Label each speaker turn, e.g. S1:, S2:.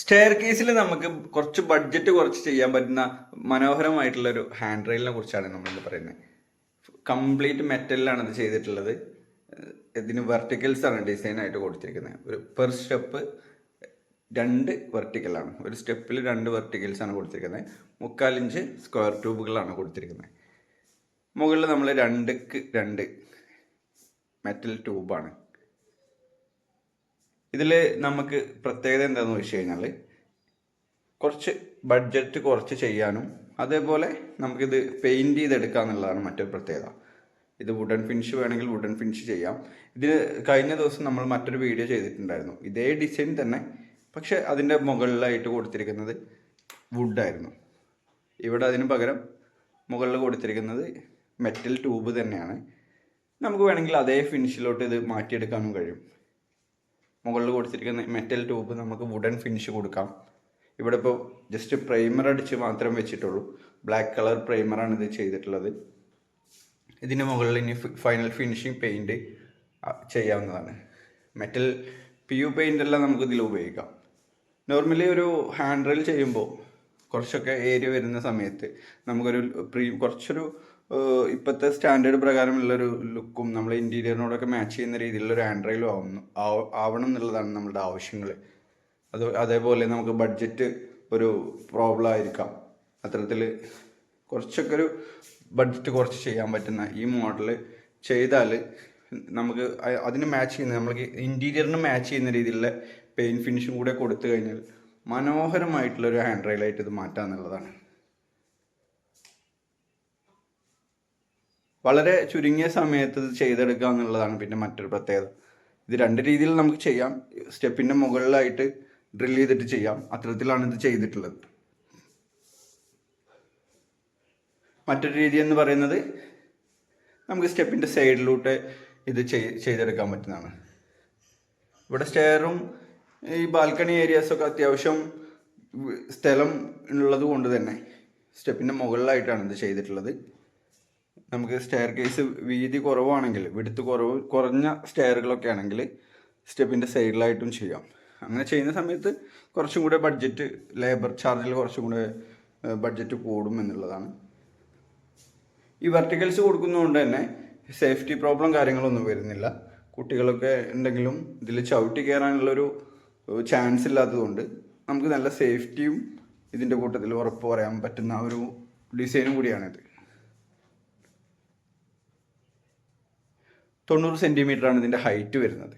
S1: Stair കേസിൽ നമുക്ക് കുറച്ച് ബഡ്ജറ്റ് കുറച്ച് ചെയ്യാൻ പറ്റുന്ന മനോഹരമായിട്ടുള്ള ഒരു ഹാൻഡ് റെയിലിനെ കുറിച്ചാണ് നമ്മൾ പറയുന്നത്. കംപ്ലീറ്റ് മെറ്റലിലാണ് ഇത് ചെയ്തിട്ടുള്ളത്. ഇതിന് വെർട്ടിക്കൽസ് ആണ് ഡിസൈൻ ആയിട്ട് കൊടുത്തിരിക്കുന്നത്. ഒരു പെർ സ്റ്റെപ്പ് രണ്ട് വെർട്ടിക്കലാണ് ഒരു സ്റ്റെപ്പിൽ രണ്ട് വെർട്ടിക്കൽസ് ആണ് കൊടുത്തിരിക്കുന്നത്. മുക്കാൽ ഇഞ്ച് സ്ക്വയർ ട്യൂബുകളാണ് കൊടുത്തിരിക്കുന്നത്. മുകളിൽ നമ്മൾ രണ്ടുക്ക് രണ്ട് മെറ്റൽ ട്യൂബാണ് ഇതിൽ നമുക്ക് പ്രത്യേകത എന്താണെന്ന് വെച്ച് കഴിഞ്ഞാൽ കുറച്ച് ബഡ്ജറ്റ് കുറച്ച് ചെയ്യാനും അതേപോലെ നമുക്കിത് പെയിന്റ് ചെയ്തെടുക്കുക എന്നുള്ളതാണ് മറ്റൊരു പ്രത്യേകത. ഇത് വുഡൻ ഫിനിഷ് വേണമെങ്കിൽ വുഡൻ ഫിനിഷ് ചെയ്യാം. ഇതിന് കഴിഞ്ഞ ദിവസം നമ്മൾ മറ്റൊരു വീഡിയോ ചെയ്തിട്ടുണ്ടായിരുന്നു. ഇതേ ഡിസൈൻ തന്നെ പക്ഷെ അതിന്റെ മുകളിലായിട്ട് കൊടുത്തിരിക്കുന്നത് വുഡായിരുന്നു ഇവിടെ അതിന് പകരം മുകളിൽ കൊടുത്തിരിക്കുന്നത് മെറ്റൽ ട്യൂബ് തന്നെയാണ്. നമുക്ക് വേണമെങ്കിൽ അതേ ഫിനിഷിലോട്ട് ഇത് മാറ്റിയെടുക്കാനും കഴിയും. മുകളിൽ കൊടുത്തിരിക്കുന്ന മെറ്റൽ ട്യൂബ് നമുക്ക് വുഡൻ ഫിനിഷ് കൊടുക്കാം. ഇവിടെ ഇപ്പോൾ ജസ്റ്റ് പ്രൈമർ അടിച്ച് മാത്രം വെച്ചിട്ടുള്ളൂ. ബ്ലാക്ക് കളർ പ്രൈമറാണ് ഇത് ചെയ്തിട്ടുള്ളത്. ഇതിന് മുകളിൽ ഇനി ഫൈനൽ ഫിനിഷിങ് പെയിന്റ് ചെയ്യാവുന്നതാണ്. മെറ്റൽ പി യു പെയിന്റ് എല്ലാം നമുക്ക് ഇതിൽ ഉപയോഗിക്കാം. നോർമലി ഒരു ഹാൻഡ് റെയിൽ ചെയ്യുമ്പോൾ കുറച്ചൊക്കെ ഏരിയ വരുന്ന സമയത്ത് നമുക്കൊരു പ്രീ കുറച്ചൊരു ഇപ്പോഴത്തെ സ്റ്റാൻഡേർഡ് പ്രകാരമുള്ളൊരു ലുക്കും നമ്മൾ ഇന്റീരിയറിനോടൊക്കെ മാച്ച് ചെയ്യുന്ന രീതിയിലുള്ള ഒരു ഹാൻഡ് ആവുന്നു ആവ- ആവണം എന്നുള്ളതാണ് നമ്മളുടെ ആവശ്യങ്ങൾ അത് അതേപോലെ നമുക്ക് ബഡ്ജറ്റ് ഒരു പ്രോബ്ലം ആയിരിക്കാം. അത്തരത്തിൽ കുറച്ചൊക്കെ ഒരു ബഡ്ജറ്റ് കുറച്ച് ചെയ്യാൻ പറ്റുന്ന ഈ മോഡൽ ചെയ്താൽ നമുക്ക് അതിന് മാച്ച് ചെയ്യുന്ന നമുക്ക് ഇന്റീരിയറിന് മാച്ച് ചെയ്യുന്ന രീതിയിലുള്ള പെയിൻ ഫിനിഷും കൂടെ കൊടുത്തു കഴിഞ്ഞാൽ മനോഹരമായിട്ടുള്ളൊരു ഹാൻഡ് റെയിലായിട്ട് ഇത് മാറ്റുക വളരെ ചുരുങ്ങിയ സമയത്ത് ഇത് ചെയ്തെടുക്കുക എന്നുള്ളതാണ് പിന്നെ മറ്റൊരു പ്രത്യേകത. ഇത് രണ്ട് രീതിയിൽ നമുക്ക് ചെയ്യാം. സ്റ്റെപ്പിന്റെ മുകളിലായിട്ട് ഡ്രിൽ ചെയ്തിട്ട് ചെയ്യാം. അത്തരത്തിലാണ് ഇത് ചെയ്തിട്ടുള്ളത്. മറ്റൊരു രീതി എന്ന് പറയുന്നത് നമുക്ക് സ്റ്റെപ്പിന്റെ സൈഡിലൂടെ ഇത് ചെയ്- ചെയ്തെടുക്കാൻ പറ്റുന്നതാണ്. ഇവിടെ സ്റ്റെയറും ഈ ബാൽക്കണി ഏരിയാസൊക്കെ അത്യാവശ്യം സ്ഥലം ഉള്ളത് കൊണ്ട് തന്നെ സ്റ്റെപ്പിന്റെ മുകളിലായിട്ടാണ് ഇത് ചെയ്തിട്ടുള്ളത്. നമുക്ക് സ്റ്റെയർ കേസ് വീതി കുറവാണെങ്കിൽ വിടുത്ത് കുറവ് കുറഞ്ഞ സ്റ്റെയറുകളൊക്കെ ആണെങ്കിൽ സ്റ്റെപ്പിന്റെ സൈഡിലായിട്ടും ചെയ്യാം. അങ്ങനെ ചെയ്യുന്ന സമയത്ത് കുറച്ചും കൂടെ ബഡ്ജറ്റ് ലേബർ ചാർജിൽ കുറച്ചും കൂടെ ബഡ്ജറ്റ് കൂടും എന്നുള്ളതാണ്. ഈ വെർട്ടിക്കൽസ് കൊടുക്കുന്നതുകൊണ്ട് തന്നെ സേഫ്റ്റി പ്രോബ്ലം കാര്യങ്ങളൊന്നും വരുന്നില്ല. കുട്ടികളൊക്കെ ഉണ്ടെങ്കിലും ഇതിൽ ചവിട്ടി കയറാനുള്ളൊരു ചാൻസ് ഇല്ലാത്തതുകൊണ്ട് നമുക്ക് നല്ല സേഫ്റ്റിയും ഇതിന്റെ കൂട്ടത്തിൽ ഉറപ്പ് പറയാൻ പറ്റുന്ന ഒരു ഡിസൈനും കൂടിയാണിത്. തൊണ്ണൂറ് സെന്റിമീറ്ററാണ് ഇതിന്റെ ഹൈറ്റ് വരുന്നത്.